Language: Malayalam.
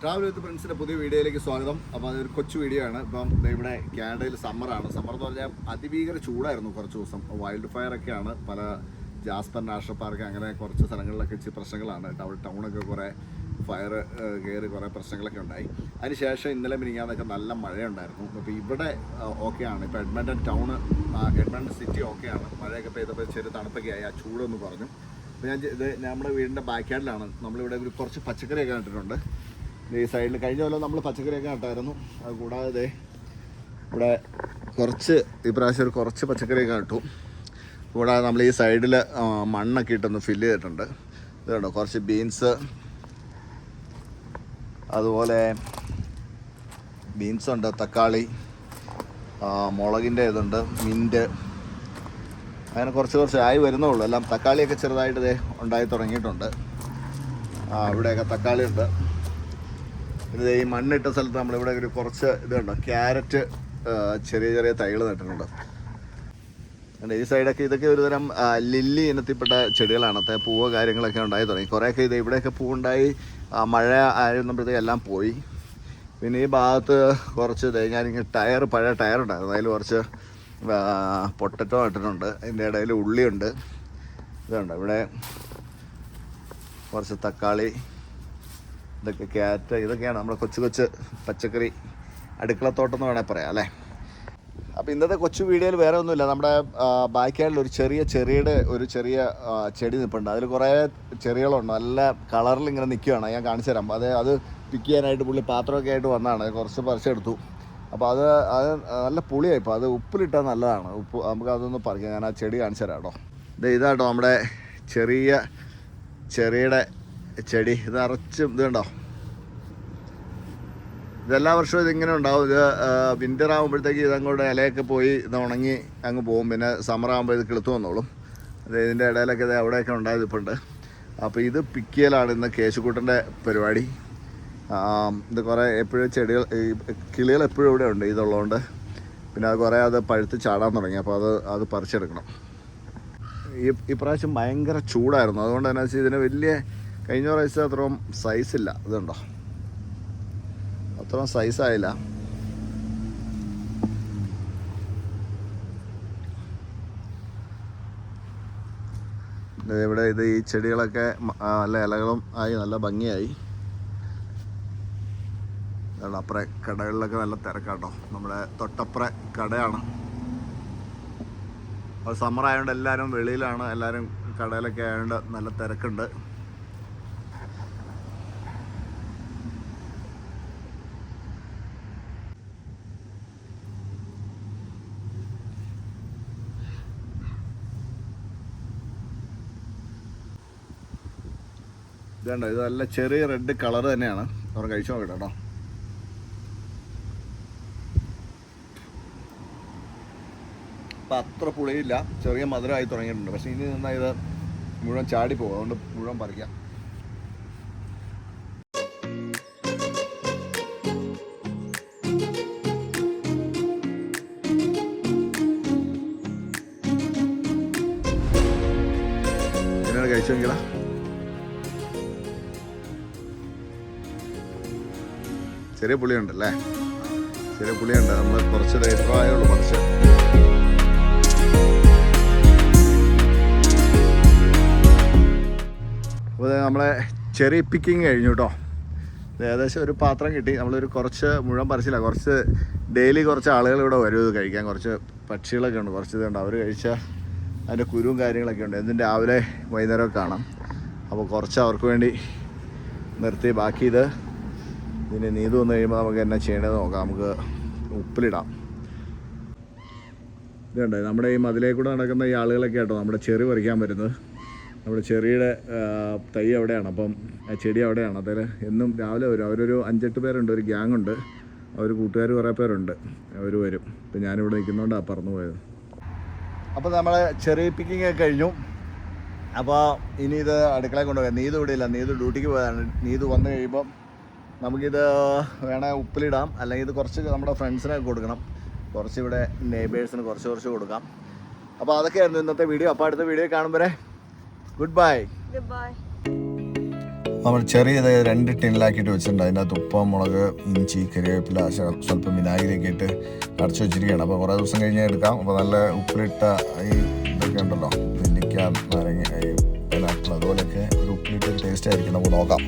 ട്രാവൽ വിത്ത് ഫ്രണ്ട്സിന്റെ പുതിയ വീഡിയോയിലേക്ക് സ്വാഗതം. അപ്പോൾ അതൊരു കൊച്ചു വീഡിയോ ആണ്. ഇപ്പം ഇവിടെ കാനഡയിൽ സമ്മറാണ് സമ്മർ എന്ന് പറഞ്ഞാൽ അതിഭീകര ചൂടായിരുന്നു കുറച്ച് ദിവസം. വൈൽഡ് ഫയർ ഒക്കെയാണ്. പല ജാസ്പർ നാഷണൽ പാർക്ക് അങ്ങനെ കുറച്ച് സ്ഥലങ്ങളിലൊക്കെ ഇച്ചിരി പ്രശ്നങ്ങളാണ്. ടൗൺ ടൗണൊക്കെ കുറേ ഫയർ കയറി കുറേ പ്രശ്നങ്ങളൊക്കെ ഉണ്ടായി. അതിനുശേഷം ഇന്നലെ മിനിങ്ങാന്നൊക്കെ നല്ല മഴയുണ്ടായിരുന്നു. അപ്പോൾ ഇവിടെ ഓക്കെയാണ് ഇപ്പോൾ എഡ്മണ്ടൻ ടൗൺ എഡ്മണ്ടൻ സിറ്റി ഓക്കെയാണ് മഴയൊക്കെ പെയ്തപ്പോൾ ചെറിയ തണുപ്പൊക്കെ ആയി ആ ചൂടൊന്ന് പറഞ്ഞു അപ്പോൾ ഞാൻ ഇത് നമ്മുടെ വീടിന്റെ ബാക്ക് യാർഡിലാണ് നമ്മളിവിടെ കുറച്ച് പച്ചക്കറിയൊക്കെ നട്ടിട്ടുണ്ട്. ഈ സൈഡിൽ കഴിഞ്ഞ കൊല്ലം നമ്മൾ പച്ചക്കറിയൊക്കെ നട്ടായിരുന്നു. അത് കൂടാതെ ഇവിടെ കുറച്ച് ഈ പ്രാവശ്യം ഒരു കുറച്ച് പച്ചക്കറിയൊക്കെ നട്ടു. കൂടാതെ നമ്മൾ ഈ സൈഡിൽ മണ്ണൊക്കെ ഇട്ടൊന്ന് ഫില്ല് ചെയ്തിട്ടുണ്ട്. ഇത് കണ്ടോ കുറച്ച് ബീൻസ് അതുപോലെ ബീൻസ് ഉണ്ട് തക്കാളി മുളകിന്റെ ഇതുണ്ട് മിന്റ് അങ്ങനെ കുറച്ച് കുറച്ച് ആയി വരുന്നേ ഉള്ളൂ. എല്ലാം തക്കാളിയൊക്കെ ചെറുതായിട്ട് ഉണ്ടായി തുടങ്ങിയിട്ടുണ്ട്. ഇവിടെയൊക്കെ തക്കാളി ഉണ്ട്. ഇത് ഈ മണ്ണിട്ട സ്ഥലത്ത് നമ്മളിവിടെ ഒരു കുറച്ച് ഇതുണ്ട്. ക്യാരറ്റ് ചെറിയ ചെറിയ തൈകൾ നട്ടിട്ടുണ്ട്. ഈ സൈഡൊക്കെ ഇതൊക്കെ ഒരുതരം ലില്ലി ഇനത്തിൽപ്പെട്ട ചെടികളാണ്. അത്തെ പൂവ് കാര്യങ്ങളൊക്കെ ഉണ്ടായി തുടങ്ങി. കുറേയൊക്കെ ഇത് ഇവിടെയൊക്കെ പൂവുണ്ടായി. മഴ ആയിരുന്നപ്പോഴത്തേക്ക് എല്ലാം പോയി. പിന്നെ ഈ ഭാഗത്ത് കുറച്ച് തേങ്ങാനിങ്ങനെ ടയർ പഴയ ടയർ ഉണ്ടായിരുന്നു. അതിൽ കുറച്ച് പൊട്ടറ്റോ നട്ടിട്ടുണ്ട് അതിന്റെ ഇടയിൽ ഉള്ളിയുണ്ട്. ഇതുണ്ട്. ഇവിടെ കുറച്ച് തക്കാളി ഇതൊക്കെ ക്യാരറ്റ് ഇതൊക്കെയാണ് നമ്മുടെ കൊച്ചു കൊച്ചു പച്ചക്കറി അടുക്കളത്തോട്ടം എന്ന് വേണേൽ പറയാം അല്ലേ? അപ്പോൾ ഇന്നത്തെ കൊച്ചു വീഡിയോയിൽ വേറെ ഒന്നുമില്ല. നമ്മുടെ ബാക്കിയായിട്ടുള്ള ഒരു ചെറിയ ചെറിയുടെ ഒരു ചെറിയ ചെടി നിൽപ്പുണ്ട് അതിൽ കുറേ ചെറികളുണ്ട് നല്ല കളറിൽ ഇങ്ങനെ നിൽക്കുകയാണ് ഞാൻ കാണിച്ചു തരാം. അത് അത് പിക്ക് ചെയ്യാനായിട്ട് പുള്ളി പാത്രമൊക്കെ ആയിട്ട് വന്നതാണ് കുറച്ച് പറിച്ചെടുത്തു അപ്പോൾ അത് അത് നല്ല പുളിയായി ഇപ്പോൾ അത് ഉപ്പിലിട്ടാൽ നല്ലതാണ്. ഉപ്പ് നമുക്ക് അതൊന്ന് പറിക്കാം. ഞാൻ ആ ചെടി കാണിച്ചു തരാം കേട്ടോ. ഇത് ഇതാട്ടോ നമ്മുടെ ചെറിയ ചെറിയുടെ ചെടി ഇത് അറച്ചും ഇത് കണ്ടോ? ഇതെല്ലാ വർഷവും ഇതിങ്ങനെ ഉണ്ടാവും. ഇത് വിന്റർ ആകുമ്പോഴത്തേക്ക് ഇതങ്ങോട്ട് ഇലയൊക്കെ പോയി ഇത് ഉണങ്ങി അങ്ങ് പോകും. പിന്നെ സമ്മർ ആകുമ്പോൾ ഇത് കിളുത്തു വന്നോളും. അത് ഇതിന്റെ ഇടയിലൊക്കെ ഇത് അവിടെയൊക്കെ ഉണ്ടായത് ഇപ്പോൾ ഉണ്ട്. അപ്പോൾ ഇത് പിക്കിയലാണ് ഇന്ന് കേശുക്കൂട്ടന്റെ പരിപാടി. ഇത് കുറേ എപ്പോഴും ചെടികൾ കിളികൾ എപ്പോഴും ഇവിടെ ഉണ്ട് ഇതുള്ളതുകൊണ്ട് പിന്നെ അത് കുറേ അത് പഴുത്ത് ചാടാൻ തുടങ്ങി. അപ്പോൾ അത് അത് പറിച്ചെടുക്കണം. ഈ ഇപ്രാവശ്യം ഭയങ്കര ചൂടായിരുന്നു. അതുകൊണ്ട് തന്നെ ഇതിന് വലിയ കഴിഞ്ഞ പ്രാവശ്യം അത്രയും സൈസ് ഇല്ല. ഇതുണ്ടോ അത്രയും സൈസ് ആയില്ല. ദേ ഇവിടെ ഇത് ഈ ചെടികളൊക്കെ നല്ല ഇലകളും ആയി നല്ല ഭംഗിയായി. അപ്പുറേ കടകളിലൊക്കെ നല്ല തിരക്കാട്ടോ. നമ്മുടെ തൊട്ടപ്പുറ കടയാണ്. അപ്പോൾ സമ്മർ ആയതുകൊണ്ട് എല്ലാവരും വെളിയിലാണ്. എല്ലാവരും കടയിലൊക്കെ ആയതുകൊണ്ട് നല്ല തിരക്കുണ്ട്. ഇതുണ്ടോ ഇത് നല്ല ചെറിയ റെഡ് കളർ തന്നെയാണ്. അവർ കഴിച്ചു നോക്കട്ടെ കേട്ടോ. അപ്പം അത്ര പുളിയില്ല. ചെറിയ മധുരമായി തുടങ്ങിയിട്ടുണ്ട്. പക്ഷേ ഇനി നിന്നാൽ ഇത് മുഴുവൻ ചാടി പോകും. അതുകൊണ്ട് മുഴുവൻ പറിക്കാം. എങ്ങനെയാണ് ചെറിയ പുളിയുണ്ടല്ലേ? ചെറിയ പുളിയുണ്ട്. നമ്മൾ കുറച്ച് ലൈറ്ററായുള്ളൂ കുറച്ച് അപ്പോൾ നമ്മളെ ചെറിയ പിക്കിങ് കഴിഞ്ഞു കേട്ടോ ഏകദേശം ഒരു പാത്രം കിട്ടി. നമ്മളൊരു കുറച്ച് മുഴുവൻ പറിച്ചില്ല. കുറച്ച് ഡെയിലി കുറച്ച് ആളുകൾ ഇവിടെ വരും ഇത് കഴിക്കാൻ. കുറച്ച് പക്ഷികളൊക്കെ ഉണ്ട്. കുറച്ച് ഇതുണ്ട്. അവർ കഴിച്ച അതിന്റെ കുരുവും കാര്യങ്ങളൊക്കെ ഉണ്ട്. എന്നും രാവിലെ വൈകുന്നേരമൊക്കെ കാണാം. അപ്പോൾ കുറച്ച് അവർക്ക് വേണ്ടി നിർത്തി. ബാക്കി ഇത് ഇതിന് നീതു വന്നു കഴിയുമ്പോൾ നമുക്ക് എന്നാ ചെയ്യേണ്ടത് നോക്കാം. നമുക്ക് ഉപ്പിലിടാം. ഇതുണ്ട് നമ്മുടെ ഈ മതിലേ കൂടെ നടക്കുന്ന ഈ ആളുകളൊക്കെ ആട്ടോ നമ്മുടെ ചെറി പറിക്കാൻ വരുന്നത്. നമ്മുടെ ചെറിയുടെ തൈ അവിടെയാണ്. അപ്പം ചെടി അവിടെയാണ്. അതിൽ എന്നും രാവിലെ വരും. അവരൊരു അഞ്ചെട്ട് പേരുണ്ട് ഒരു ഗ്യാങ് ഉണ്ട്. അവർ കൂട്ടുകാർ കുറേ പേരുണ്ട്. അവർ വരും. ഇപ്പം ഞാനിവിടെ നിൽക്കുന്നതുകൊണ്ടാണ് പറന്നു പോയത്. അപ്പോൾ നമ്മൾ ചെറിയ പിക്കിംഗ് ഒക്കെ കഴിഞ്ഞു. അപ്പോൾ ഇനി ഇത് അടുക്കളയിൽ കൊണ്ടുപോകാം. നീതു ഇവിടെ ഇല്ല. നീതു ഡ്യൂട്ടിക്ക് പോയതാണ്. നീതു വന്നു കഴിയുമ്പം നമുക്കിത് വേണേൽ ഉപ്പിലിടാം. അല്ലെങ്കിൽ ഇത് കുറച്ച് നമ്മുടെ ഫ്രണ്ട്സിനൊക്കെ കൊടുക്കണം. കുറച്ച് ഇവിടെ നെയ്ബേഴ്സിന് കുറച്ച് കുറച്ച് കൊടുക്കാം. അപ്പോൾ അതൊക്കെയായിരുന്നു ഇന്നത്തെ വീഡിയോ. അപ്പോൾ അടുത്ത വീഡിയോ കാണുമ്പോൾ ഗുഡ് ബൈ. നമ്മൾ ചെറിയത് രണ്ട് ടിന്നിലാക്കിയിട്ട് വെച്ചിട്ടുണ്ട്. അതിന്റെ അകത്ത് ഉപ്പ് മുളക് ഇഞ്ചി കറിവേപ്പില സ്വല്പം വിനാഗിരിയൊക്കെ ഇട്ട് അടച്ചു വെച്ചിരിക്കുകയാണ്. അപ്പോൾ കുറേ ദിവസം കഴിഞ്ഞ് എടുക്കാം. അപ്പോൾ നല്ല ഉപ്പിലിട്ട ഈ ഇതൊക്കെ ഉണ്ടല്ലോ. നെല്ലിക്ക നാരങ്ങ പൈനാപ്പിൾ അതുപോലെയൊക്കെ ഒരു ഉപ്പിലിട്ട ടേസ്റ്റ് ആയിരിക്കും നമുക്ക് നോക്കാം.